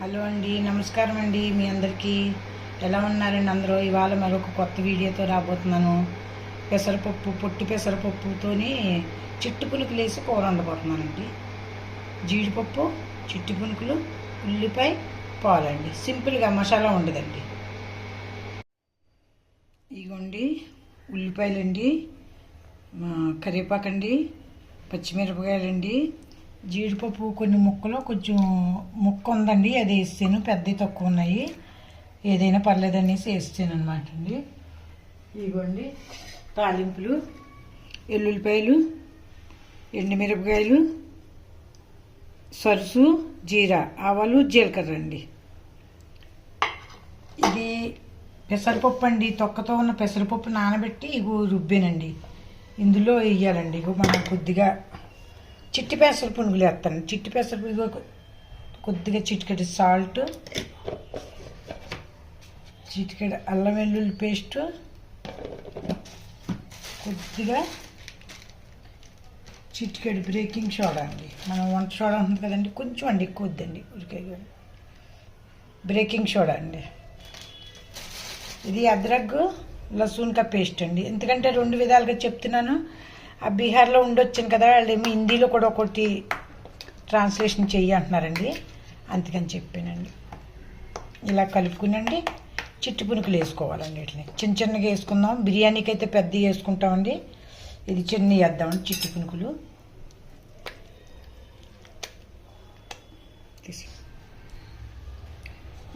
Hello అండి నమస్కారం అండి. మీ అందరికీ ఎలా ఉన్నారండి అందరూ? ఇవాళ మరొక కొత్త వీడియోతో రాబోతున్నాను. పెసరపప్పు పొట్టి పెసరపప్పుతోని చిట్టు పులుకులు వేసి కూర వండబోతున్నానండి. జీడిపప్పు చిట్టి పులుకులు ఉల్లిపాయ పాలండి. సింపుల్గా మసాలా ఉండదండి. ఇగోండి ఉల్లిపాయలండి కరివేపాకండి పచ్చిమిరపకాయలండి జీడిపప్పు కొన్ని ముక్కలు కొంచెం ముక్క ఉందండి అది వేస్తాను పెద్దవి తక్కువ ఉన్నాయి ఏదైనా పర్లేదు అనేసి వేస్తాను అనమాట అండి. ఇదిగోండి తాలింపులు ఎల్లుల్లిపాయలు ఎండుమిరపకాయలు సరుసు జీరా ఆవాలు జీలకర్ర అండి. ఇది పెసరపప్పు అండి తొక్కతో ఉన్న పెసరపప్పు నానబెట్టి ఇగో రుబ్బేనండి. ఇందులో వేయాలండి. ఇగో మనం కొద్దిగా చిట్టి పెసర పునుగులు వేస్తాను. చిట్టి పెసర పునుగు కొద్దిగా చిటికెడు సాల్ట్ చిటికెడు అల్లం వెల్లుల్లి పేస్ట్ కొద్దిగా చిటికెడు బ్రేకింగ్ సోడా అండి. మనం వంట సోడా ఉంటుంది కదండి కొంచెం అండి ఎక్కువ వద్దండి ఉరికే బ్రేకింగ్ సోడా అండి. ఇది అద్రగ్ లసూన్ పేస్ట్ అండి. ఎందుకంటే రెండు విధాలుగా చెప్తున్నాను. ఆ బీహార్లో ఉండొచ్చాను కదా వాళ్ళు హిందీలో కూడా ఒకటి ట్రాన్స్లేషన్ చెయ్యి అంటున్నారండి. అందుకని చెప్పానండి. ఇలా కలుపుకునండి. చిట్టు పునుకులు వేసుకోవాలండి వీటిని. చిన్న చిన్నగా వేసుకుందాం. బిర్యానీకి అయితే పెద్ద వేసుకుంటామండి. ఇది చిన్న వేద్దామండి చిట్టు పునుకులు.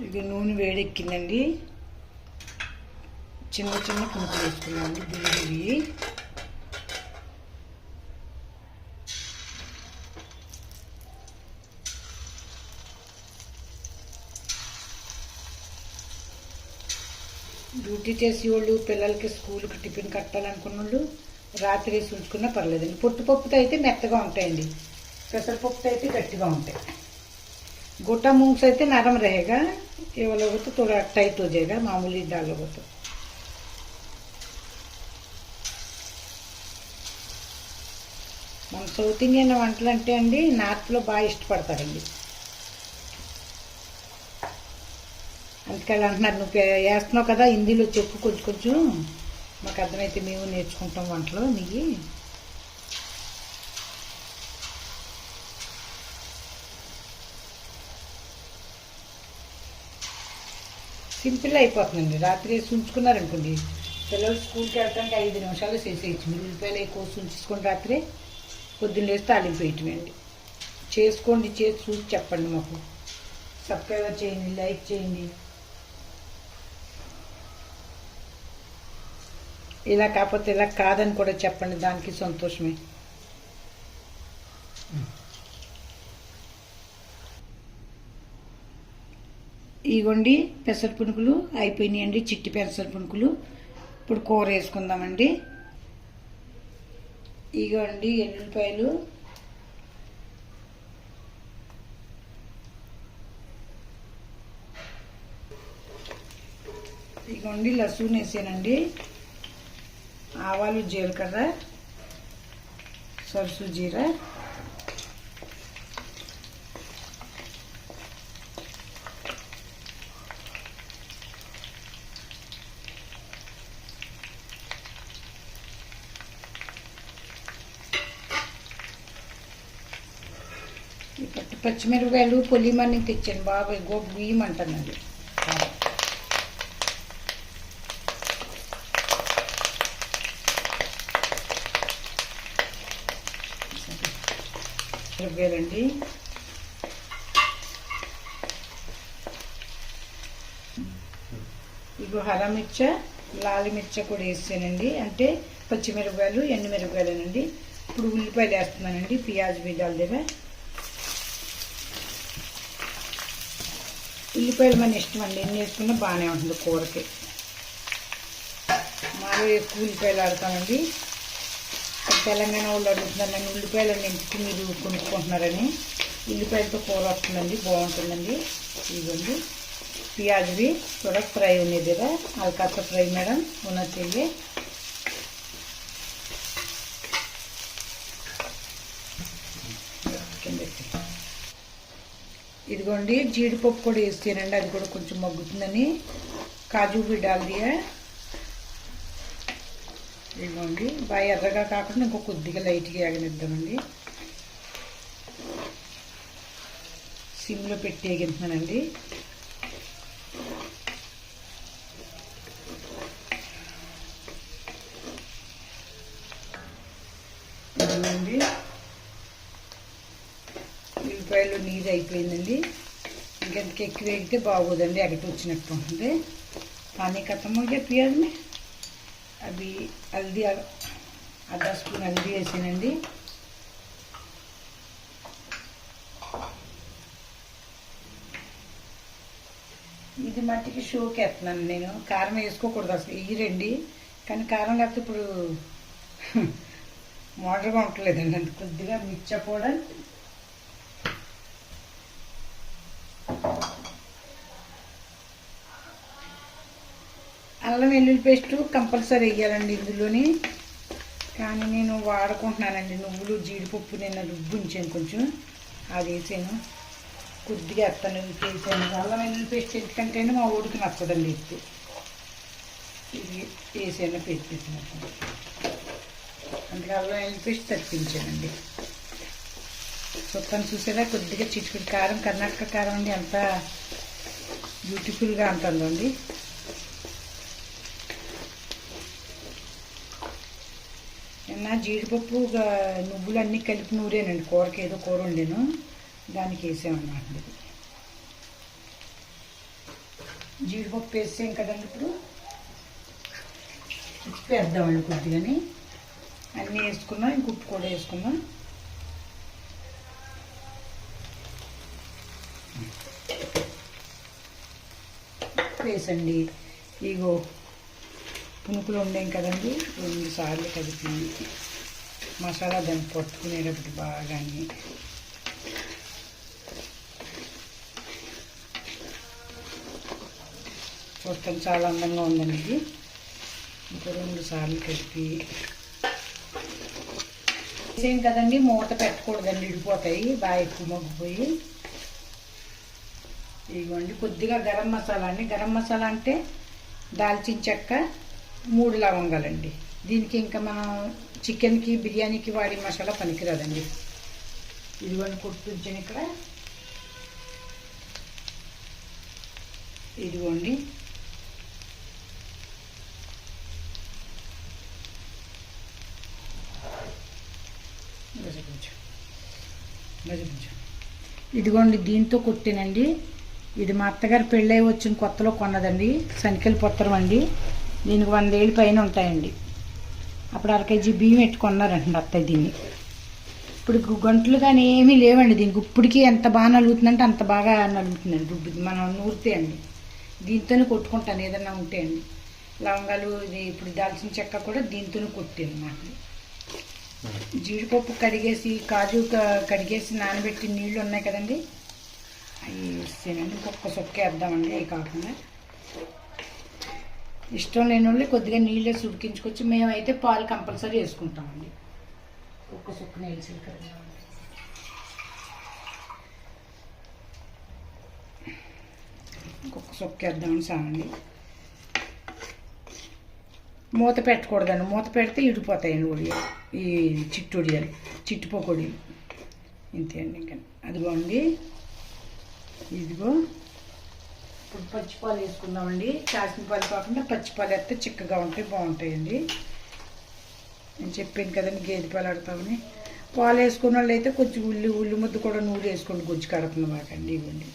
ఇది నూనె వేడెక్కిందండి. చిన్న చిన్న పునుకులు వేసుకున్నామండి బిర్యానీ. డ్యూటీ చేసే వాళ్ళు పిల్లలకి స్కూల్కి టిఫిన్ కట్టాలనుకున్న వాళ్ళు రాత్రి వేసి ఉంచుకున్నా పర్లేదండి పొట్టుపప్పుతో అయితే మెత్తగా ఉంటాయండి పెసరపప్పుతో అయితే గట్టిగా ఉంటాయి गोटा मूंग से అయితే नरम रहेगा ये वाला हो तो थोड़ा टाइट हो जाएगा मामूली डालोगे तो మన సౌత్ ఇండియన్ వంటలు అంటే అండి నార్త్లో బాగా ఇష్టపడతారండి అందుకని అంటున్నారు. నువ్వు వేస్తున్నావు కదా హిందీలో చెప్పు కొంచెం కొంచెం. మాకు అర్థమైతే మేము నేర్చుకుంటాం వంటలు నెయ్యి సింపుల్ అయిపోతుందండి. రాత్రి ఉంచుకున్నారనుకోండి పిల్లలు స్కూల్కి వెళ్ళడానికి ఐదు నిమిషాలు చేసేయచ్చు. మీరు ఉల్లిపాయలు ఎక్కువ కోసి ఉంచుకొని రాత్రి పొద్దున్న లేస్తే అలిపేయటం అండి చేసుకోండి చేసి చూసి చెప్పండి మాకు. సబ్స్క్రైబర్ చేయండి లైక్ చేయండి. ఇలా కాకపోతే ఇలా కాదని కూడా చెప్పండి దానికి సంతోషమే. ఇగోండి పెసర పునుకులు అయిపోయినాయండి చిట్టి పెసర పునుకులు. ఇప్పుడు కూర వేసుకుందామండి. ఇగోండి ఎల్లుల్లిపాయలు. ఇగోండి లసూన్ వేసానండి. ఆవాలు జీలకర్ర సరుసు జీరా ఈ పచ్చి పచ్చిమిరపకాయలు పొలిమని తెచ్చాను బాబాయ్ గో బియ్యమంటానండి మిరపకాయలండి ఇగో హరా మిర్చ లాలి మిర్చ కూడా వేసానండి అంటే పచ్చిమిరపకాయలు ఎండుమిరపకాయలేనండి. ఇప్పుడు ఉల్లిపాయలు వేస్తున్నానండి పియాజ్ బీజాల దగ్గర ఉల్లిపాయలు మన ఇష్టం అండి. ఎన్ని వేసుకున్నా బాగానే ఉంటుంది కూరకి. మాలో ఎక్కువ ఉల్లిపాయలు ఆడతామండి తెలంగాణ వాళ్ళు అడుగుతున్నారు నన్ను ఉల్లిపాయలు నింపుకి మీరు కొనుక్కుంటున్నారని. ఉల్లిపాయలతో కూర వస్తుందండి బాగుంటుందండి. ఇదిగోండి పియాజ్వి కూడా ఫ్రై ఉన్నది కదా అది కాస్త ఫ్రై మేడం ఉన్న చెయ్యి ఇదిగోండి జీడిపప్పు కూడా వేస్తేనండి అది కూడా కొంచెం మగ్గుతుందని. కాజు బిడాలియా ఇవ్వండి బాగా ఎర్రగా కాకుండా ఇంకో కొద్దిగా లైట్గా ఎగనిద్దామండి సిమ్లో పెట్టి ఎగింటున్నానండి ఇవ్వండి ఉల్లిపాయలు నీరు అయిపోయిందండి. ఇంకెంతకు ఎక్కువ ఎగితే బాగోదండి. ఎగటి వచ్చినట్టు ఉంటుంది. ఖర్థముగా చెప్పి పియాలని అవి హల్దీ అర్ధ స్పూన్ హల్దీ వేసానండి ఇది మట్టికి షోకి వేస్తున్నాను నేను. కారం వేసుకోకూడదు అసలు ఇయ్యరండి కానీ కారం లేకపోతే ఇప్పుడు మోడర్గా ఉండలేదండి అంత కొద్దిగా మిర్చా కూడా అల్లం వెల్లుల్లి పేస్ట్ కంపల్సరీ వేయాలండి ఇందులోని. కానీ నేను వాడుకుంటున్నానండి నువ్వులు జీడిపప్పు నేను రుబ్బు ఉంచాను కొంచెం. అది వేసాను. కొద్దిగా వేస్తాను వేసాను. అల్లం వెల్లుల్లి పేస్ట్ ఎందుకంటే మా ఊడికి నచ్చదండి ఎత్తు ఇది వేసాను పేస్ట్ అందుకే అల్లం వెల్లుల్లి పేస్ట్ తప్పించానండి చుట్టాన్ని చూసేదా? కొద్దిగా చిటికుడి కారం కర్ణాటక కారం అండి అంత బ్యూటిఫుల్గా అంటుందండి. నిన్న జీడిపప్పు నువ్వులు అన్నీ కలిపి నూరేనండి. కూరకి ఏదో కూర వండాను. దానికి వేసామన్నమాట ఇది. జీడిపప్పు వేసాం కదండి ఇప్పుడు? ఉప్పు వేద్దామండి కొద్దిగాని. అన్నీ వేసుకున్నాం. ఇంక ఉప్పు కూడా వేసుకున్నాం వేసండి. ఇగో పునుకులు ఉండేం కదండి రెండు సార్లు కలిపి మసాలా దాన్ని పట్టుకునేటప్పుడు బాగానే. చూస్తాం చాలా అందంగా ఉందండి ఇది. ఇంకో రెండు సార్లు కలిపి. సేమ్ కదండి మూత పెట్టకూడదండి ఇడిపోతాయి బాగా ఎక్కువ మగ్గిపోయి. ఇదిగోండి కొద్దిగా గరం మసాలా అండి. గరం మసాలా అంటే దాల్చిన చెక్క మూడు లవంగాలండి దీనికి ఇంకా మనం చికెన్కి బిర్యానీకి వాడే మసాలా పనికిరాదండి. ఇదిగోండి కుట్టించాను ఇక్కడ. ఇదిగోండి. ఇదిగోండి దీంతో కుట్టానండి. ఇది మా అత్తగారు పెళ్ళై వచ్చిన కొత్తలో కొన్నదండి. సనికల్ పొత్తరం అండి. దీనికి వందేళ్ళు పైన ఉంటాయండి. అప్పుడు అర కేజీ బియ్యం పెట్టుకున్నారండి అత్తయ్య దీన్ని. ఇప్పుడు గంటలు కానీ ఏమీ లేవండి దీనికి. ఇప్పటికీ ఎంత బాగా నలుగుతుందంటే అంత బాగా నలుగుతుందండి రుబ్బి. మనం నూరితే అండి. దీంతోనే కొట్టుకుంటాను ఏదన్నా ఉంటే అండి. లవంగాలు ఇది ఇప్పుడు దాల్చిన చెక్క కూడా దీంతోనే కొట్టాను నాకు జీడిపప్పు కడిగేసి కాజు కడిగేసి నానబెట్టి నీళ్ళు ఉన్నాయి కదండి. అవి వేస్తేనండి ఒక్క సొక్క వేద్దామండి అవి కాకుండా. ఇష్టం లేని వాళ్ళు కొద్దిగా నీళ్ళు వేసి ఉడికించుకొచ్చి మేమైతే పాలు కంపల్సరీ వేసుకుంటామండి. ఒక్క సుక్క నీళ్ళు చిలకడ ఇంకొక సొక్కేద్దామని సాగండి మూత పెట్టకూడదండి. మూత పెడితే ఇడిపోతాయండి ఉడియాలు ఈ చిట్టు ఉడియాలు చిట్టుపోకొడియాలు ఇంతే అండి ఇంకా. అదిగోండి ఇదిగో. ఇప్పుడు పచ్చిపాలు వేసుకుందామండి. కాసిన పాలు కాకుండా పచ్చిపాలు వేస్తే చిక్కగా ఉంటాయి బాగుంటాయండి. నేను చెప్పాను కదండి గేదె పాలు ఆడతామని. పాలు వేసుకున్న వాళ్ళు అయితే కొంచెం ఉల్లి ఉల్లి ముద్ద కూడా నూనె వేసుకోండి గుజ్జు కడుతుంది మాకండి ఇవ్వండి.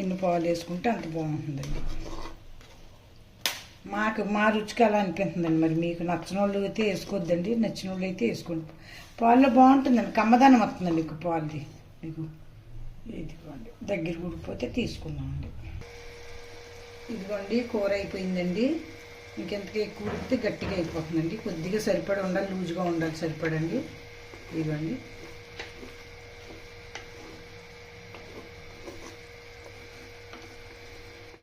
ఎన్ని పాలు వేసుకుంటే అంత బాగుంటుందండి. మాకు మా రుచికి అలా అనిపిస్తుందండి మరి. మీకు నచ్చిన వాళ్ళు అయితే వేసుకోవద్దండి నచ్చిన వాళ్ళు అయితే వేసుకోండి. పాల్లో బాగుంటుందండి కమ్మదానం వస్తుందండి మీకు పాలది. మీకు ఇదిగోండి దగ్గర కూడిపోతే తీసుకుందామండి. ఇదిగోండి కూర అయిపోయిందండి. ఇంకెంతగా ఎక్కువ ఉడికితే గట్టిగా అయిపోతుందండి. కొద్దిగా సరిపడా ఉండాలి లూజుగా ఉండాలి సరిపడండి. ఇదిగోండి.